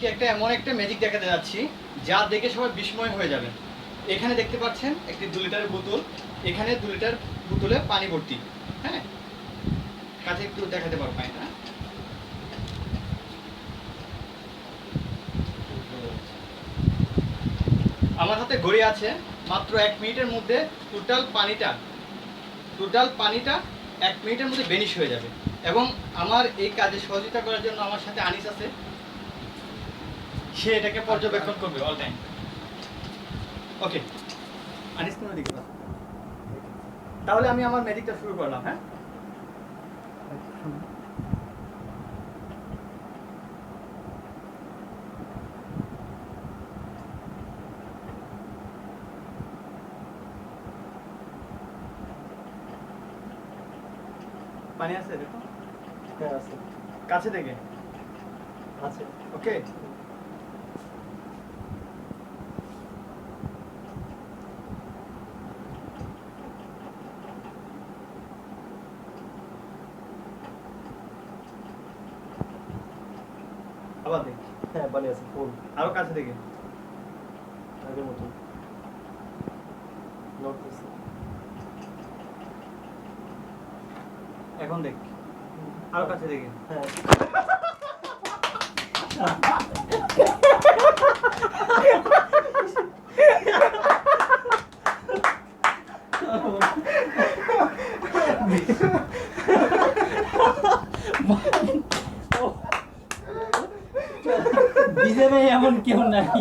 আজকে একটা এমন একটা ম্যাজিক দেখাতে যাচ্ছি, যা দেখে সবাই বিস্ময় হয়ে যাবে। এখানে দেখতে পাচ্ছেন একটি দু লিটারের বোতল, এখানে দু লিটার বোতলে পানি ভর্তি। হ্যাঁ? কাছে একটু দেখাতে পারো পানিটা। আমার হাতে ঘড়ি আছে, মাত্র এক মিনিটের মধ্যে টোটাল পানিটা টোটাল পানিটা এক মিনিটের মধ্যে বেনিশ হয়ে যাবে। এবং আমার এই কাজে সহযোগিতা করার জন্য আমার সাথে আনিস আছে। সে এটাকে পর্যবেক্ষণ করবে অল টাইম ওকে আনিস তুমি দিকে তাহলে আমি আমার ম্যাজিকটা শুরু করলাম হ্যাঁ? পানি আছে দেখো হ্যাঁ আছে। কাছে থেকে? আছে। ওকে আবার দেখ হ্যাঁ পানি আছে ফুল আরও কাছে থেকে আগের মতো নড়তেছে এখন দেখ আরও কাছে থেকে হ্যাঁ বিজেপি এমন কেউ নাই।